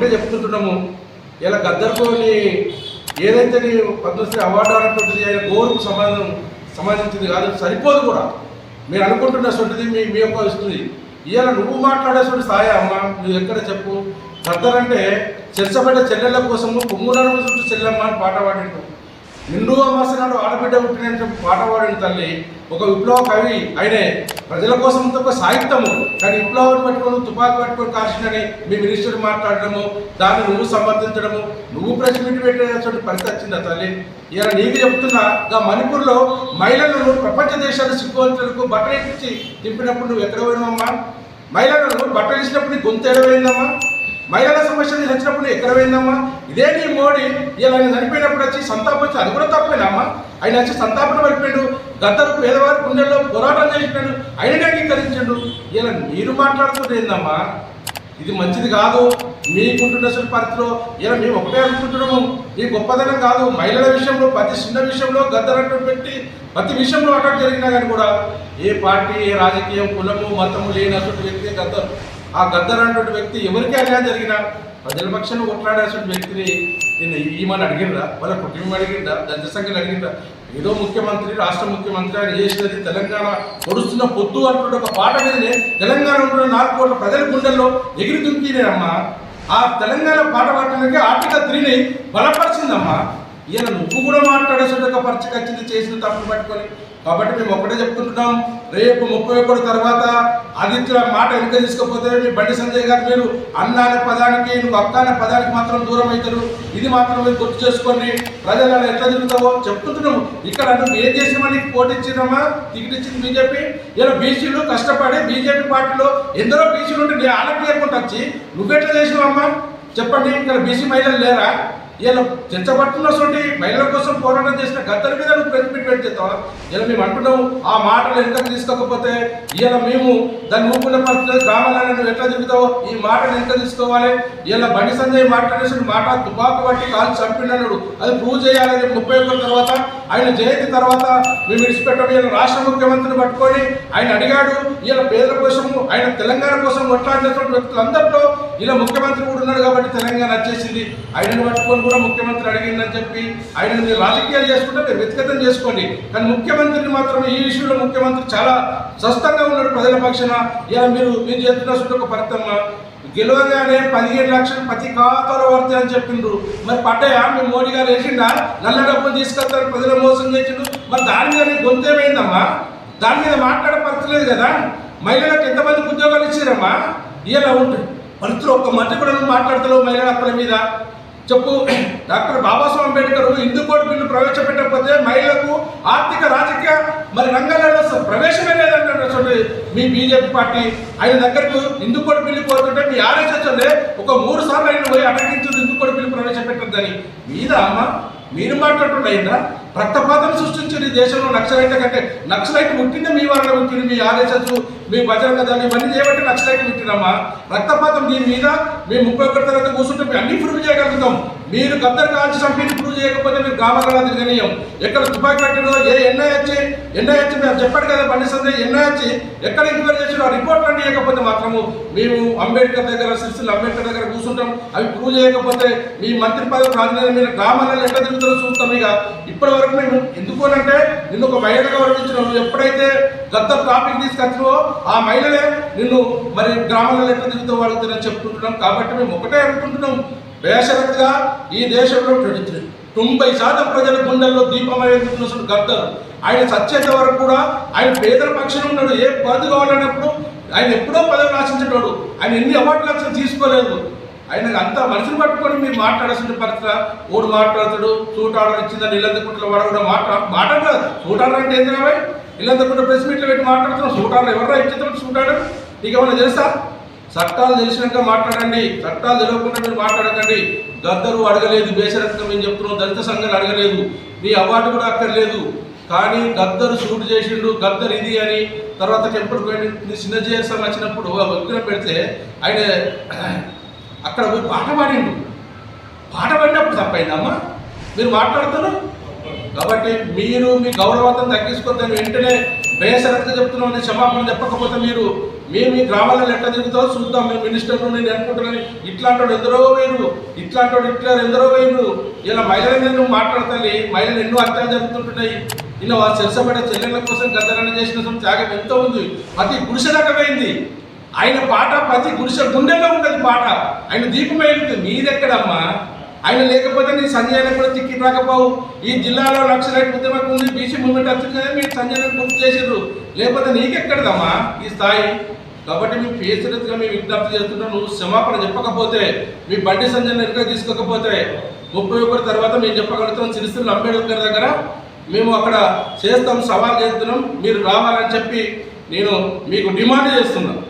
ఒకటే చెప్తుంటున్నాము. ఇలా గద్దరుకోని ఏదైతే నీ పద్మశ్రీ అవార్డు అనేటువంటిది ఆయన గోరుకు సంబంధం సంబంధించింది కాదు సరిపోదు కూడా. మీరు అనుకుంటున్నటువంటిది మీ మీ యొక్క ఇస్తుంది. ఇవాళ నువ్వు మాట్లాడేటువంటి స్థాయి అమ్మ నువ్వు ఎక్కడ చెప్పు? గద్దరంటే అంటే చెల్లెళ్ళ కోసము పొంగునడు చుట్టూ చెల్లెమ్మ అని పాట పాడిండు. నిండు అమాసనాడు ఆడబిడ్డ పుట్టిన పాట పాడిన తల్లి ఒక విప్లవ కవి ఆయనే ప్రజల కోసం ఒక సాహిత్యము కానీ విప్లవాన్ని పట్టుకొని తుపాకు పట్టుకొని కాల్చిందని మీ మినిస్టర్ మాట్లాడడము దాన్ని నువ్వు సమర్థించడము నువ్వు ప్రెస్ మీట్ పెట్టేటువంటి పరిస్థితి వచ్చింది ఆ తల్లి? ఇలా నీకు చెప్తున్నా గా మణిపూర్లో మహిళలను ప్రపంచ దేశాల సిగ్గువంతులకు బట్టలు ఇచ్చి దింపినప్పుడు నువ్వు ఎక్కడ పోయినావమ్మా? మహిళలను బట్టలు ఇచ్చినప్పుడు నీ గొంతు ఎడవైందమ్మా మహిళల సమస్యలు వచ్చినప్పుడు ఎక్కడ పోయిందమ్మా? ఇదే నీ మోడీ ఇలా ఆయన చనిపోయినప్పుడు వచ్చి సంతాపం వచ్చి అది కూడా తప్పేనమ్మా? ఆయన వచ్చి సంతాపన పడిపోయాడు గద్దరు పేదవారి గుండెల్లో పోరాటం చేసినాడు ఆయన అంగీకరించాడు. ఇలా మీరు మాట్లాడుతుంది ఏందమ్మా? ఇది మంచిది కాదు. మీకుంటున్న పరిస్థితిలో ఇలా మేము ఒకటే అనుకుంటున్నాము. ఈ గొప్పదనం కాదు. మహిళల విషయంలో ప్రతి చిన్న విషయంలో గద్దరంటూ పెట్టి ప్రతి విషయంలో అటాక్ జరిగినా కానీ కూడా ఏ పార్టీ ఏ రాజకీయం కులము మతము లేనటువంటి వ్యక్తి గద్దరు ఆ గద్దర్ అన్నటువంటి వ్యక్తి ఎవరికి అన్యాయం జరిగినా ప్రజల పక్షాన్ని కొట్లాడేటువంటి వ్యక్తిని నేను ఈమని అడిగిందా వాళ్ళ కుటుంబం అడిగిందా దళిత సంఘం అడిగిందా ఏదో ముఖ్యమంత్రి రాష్ట్ర ముఖ్యమంత్రి ఆయన చేసినది తెలంగాణ పొడుస్తున్న పొద్దు అంటున్న ఒక పాట మీదనే తెలంగాణ ఉంటున్న నాలుగు కోట్ల ప్రజల గుండెల్లో ఎగిరి దుంకినేనమ్మా ఆ తెలంగాణ పాట పాడటానికి ఆర్టికల్ త్రీని బలపరిచిందమ్మా. ఈయన నువ్వు కూడా మాట్లాడేసి ఒక పరిచయం చేసిన తప్పు పట్టుకొని. కాబట్టి మేము ఒకటే చెప్తుంటున్నాం రేపు ముప్పై ఒకటి తర్వాత ఆదిత్య మాట వెనుక తీసుకపోతే మీ బండి సంజయ్ గారు మీరు అన్న అనే పదానికి నువ్వు అక్క అనే పదానికి మాత్రం దూరం అవుతారు. ఇది మాత్రం మీరు గుర్తు చేసుకోండి. ప్రజలను ఎట్లా తిరుగుతావో చెప్తుంటున్నాము. ఇక్కడ నువ్వు ఏం చేసినామా నీకు పోటీ ఇచ్చినామా టికెట్ ఇచ్చింది బీజేపీ. ఇలా బీసీలు కష్టపడి బీజేపీ పార్టీలో ఎందరో బీసీలు ఉంటే నీ ఆలకి లేకుండా వచ్చి నువ్వెట్లా చేసినావమ్మా చెప్పండి ఇక్కడ బీసీ మహిళలు లేరా? ఇలా చెంచబట్టున్నటువంటి మహిళల కోసం పోరాటం చేసిన గద్దరి మీద నువ్వు ప్రెస్ మీట్ పెట్టి ఇలా మేము అంటున్నాం ఆ మాటలు వెనుకకు తీసుకోకపోతే ఇలా మేము దాన్ని ఊపుకున్న పరిస్థితి గ్రామాలను నువ్వు ఎట్లా చెబుతావు ఈ మాటలు వెనుక తీసుకోవాలి. ఇలా బండి సంజయ్ మాట్లాడేసిన మాట తుపాకు పట్టి కాలు చంపినన్నాడు అది ప్రూవ్ చేయాలని ముప్పై ఒకటి తర్వాత ఆయన జయంతి తర్వాత మేము విడిచిపెట్టడం ఇలా రాష్ట్ర ముఖ్యమంత్రిని పట్టుకొని ఆయన అడిగాడు ఇలా పేదల కోసం ఆయన తెలంగాణ కోసం కొట్లాడినటువంటి వ్యక్తులందరిలో ఇలా ముఖ్యమంత్రి కూడా ఉన్నాడు కాబట్టి తెలంగాణ వచ్చేసింది. ఆయనను పట్టుకొని కూడా ముఖ్యమంత్రి అడిగిందని చెప్పి ఆయన మీరు రాజకీయాలు చేసుకుంటే మీరు వ్యక్తిగతం చేసుకోండి. కానీ ముఖ్యమంత్రిని మాత్రం ఈ విషయంలో ముఖ్యమంత్రి చాలా స్వస్థంగా ఉన్నాడు ప్రజల పక్షాన. ఇలా మీరు మీరు చేస్తున్న చుట్టూ ఒక పరితమ్మ గెలవగానే పదిహేడు లక్షలు ప్రతి ఖాతాలో పడతాయి అని చెప్పిండ్రు. మరి పడ్డాయా? మీ మోడీ గారు వేసిండా? నల్ల డబ్బులు తీసుకొస్తారు ప్రజలు మోసం చేసిండు మరి దాని మీద గొంతేమైందమ్మా దాని మీద మాట్లాడే పరిస్థితి లేదు కదా. మహిళలకు ఎంతమందికి ఉద్యోగాలు ఇచ్చారమ్మా? ఇలా ఉంటుంది పరిస్థితులు ఒక్క మంచి కూడా నువ్వు మాట్లాడతావు మహిళల హక్కుల మీద. చెప్పు doctor Babasaheb Ambedkar Hindu code bill ప్రవేశపెట్టకపోతే మహిళలకు ఆర్థిక రాజకీయ మరి రంగాలలో ప్రవేశమే లేదంటే మీ బీజేపీ పార్టీ ఆయన దగ్గరకు హిందూ కోడ్ బిల్లు కోరుతుంటే మీ ఆర్ఎస్ఎస్ ఒక మూడు సార్లు ఆయన పోయి అటకించు హిందూ కోడ్ బిల్లు ప్రవేశపెట్టద్దని. మీద అమ్మ? మీరు మాట్లాడుతుండ రక్తపాతం సృష్టించింది ఈ దేశంలో నక్సలైట్ల కంటే. నక్సలైట్ పుట్టిందే మీ వాళ్ళ పుట్టింది మీ ఆర్ఎస్ఎస్ మీ బజరంగ దళం ఇవన్నీ చేయబట్టి నక్సలైట్ పుట్టినమ్మా రక్తపాతం దీని మీద మేము ముప్పై ఒకటి తర్వాత కూర్చుంటే మేము అన్ని ప్రూవ్ చేయగలుగుతాం. మీరు గద్దరు కాల్చి చంపిని ప్రూవ్ చేయకపోతే మీరు గ్రామగల తిరగనీయం ఎక్కడ తుపాకి కట్టినో ఏ ఎన్ఐ ఎన్ఐహెచ్ వచ్చి మేము చెప్పాడు కదా బండి సంజయ్ వచ్చి ఎక్కడ ఎంక్వైరీ చేసిన రిపోర్ట్ అన్ని చేయకపోతే మాత్రము మేము అంబేద్కర్ దగ్గర సిరిసిల్ల అంబేద్కర్ దగ్గర కూర్చుంటాం. అవి ప్రూవ్ చేయకపోతే మీ మంత్రి పదవి రాజధాని మీరు గ్రామాలలో ఎక్కడ తిరుగుతారో చూస్తాం ఇక. ఇప్పటి వరకు మేము ఎందుకు అంటే నిన్ను ఒక మహిళగా వర్ణించిన నువ్వు ఎప్పుడైతే గత టాపిక్ తీసుకొచ్చినో ఆ మహిళలే నిన్ను మరి గ్రామాలలో ఎట్లా తిరుగుతావు అడుగుతారని చెప్తుంటున్నాం కాబట్టి మేము ఒకటే అనుకుంటున్నాం. బేషరత్గా ఈ దేశంలో ట్వంటీ తొంభై శాతం ప్రజల గుండెల్లో దీపమై వెతుకుతున్న గద్దరు. ఆయన సత్యేంత వరకు కూడా ఆయన పేదల పక్షాన ఉన్నాడు. ఏ పదవి కావాలన్నప్పుడు ఆయన ఎప్పుడో పదవి ఆశించేటోడు. ఆయన ఎన్ని అవార్డులు అసలు తీసుకోలేదు. ఆయన అంత మనిషిని పట్టుకొని మీరు మాట్లాడాల్సిన పరిస్థితి? ఓడు మాట్లాడతాడు సూట్ ఆర్డర్ ఇచ్చిందని ఇల్లంతకుంటలో వాడు కూడా మాట్లా మాట్లాడదు సూట్ ఆర్డర్ అంటే ఏంటి రాబాయ్ ఇల్లంతకుంట ప్రెస్ మీట్లో పెట్టి మాట్లాడుతున్నాం సూట్ ఆర్డర్ ఎవరా ఇచ్చేటప్పుడు సూట్ ఆర్డర్ నీకు ఏమైనా తెలుసా? చట్టాలు తెలిసినాక మాట్లాడండి. చట్టాలు తెలియకుండా మీరు మాట్లాడకండి. గద్దరు అడగలేదు. బేసరత్నం మేము చెప్తున్నాం. దళిత సంఘాలు అడగలేదు. మీ అవార్డు కూడా అక్కర్లేదు. కానీ గద్దరు షూట్ చేసిండు. గద్దరు ఇది అని తర్వాత టెంపుల్ పోయి చిన్న జీఎస్ఎం వచ్చినప్పుడు ఆ వ్యక్తిని పెడితే ఆయన అక్కడ పోయి పాట పాడిండు. పాట పాడినప్పుడు తప్పైందమ్మా. మీరు మాట్లాడుతున్నారు? కాబట్టి మీరు మీ గౌరవంతం తగ్గించుకోద్దని వెంటనే బేసరత్గా చెప్తున్నాం అని క్షమాపణ చెప్పకపోతే మీరు మేము మీ గ్రామాలలో ఎట్లా తిరుగుతారో చూద్దాం మేము మినిస్టర్ నేను అనుకుంటున్నాను. ఇట్లాంటి ఎందరో వేరు ఇట్లాంటి ఇట్లా ఎందరో వేరు ఇలా మహిళలు నువ్వు మాట్లాడతాలి? మహిళలు ఎన్నో అర్థాలు జరుగుతుంటున్నాయి. ఇలా వాళ్ళు చెరసబడే చెల్లెళ్ళ కోసం గద్దరణ చేసిన త్యాగం ఎంతో ఉంది. ప్రతి గుడిసెలకమైంది ఆయన పాట ప్రతి గుడిసె గుండెల్లో ఉన్నది పాట. ఆయన దీపమైంది మీదెక్కడమ్మా ఆయన లేకపోతే నీ సంజయ్ కూడా తిక్కి రాకపోవు ఈ జిల్లాలో నక్సలైట్ ఉద్యమకు ఉంది బీసీ మూవ్మెంట్ వచ్చింది మీరు సంజయ్ గుర్తు చేసిర్రు లేకపోతే నీకెక్కడదమ్మా ఈ స్థాయి? కాబట్టి మీ ఫేసరిగా మీ విజ్ఞప్తి చేస్తున్నాం. నువ్వు క్షమాపణ చెప్పకపోతే మీ బండి సంజయ్ వెనుక తీసుకోకపోతే ముప్పై ఒకటి తర్వాత మేము చెప్పగలుగుతాం సిరిసిల్ల అంబేద్కర్ దగ్గర మేము అక్కడ చేస్తాం సవాల్ చేస్తున్నాం. మీరు రావాలని చెప్పి నేను మీకు డిమాండ్ చేస్తున్నాను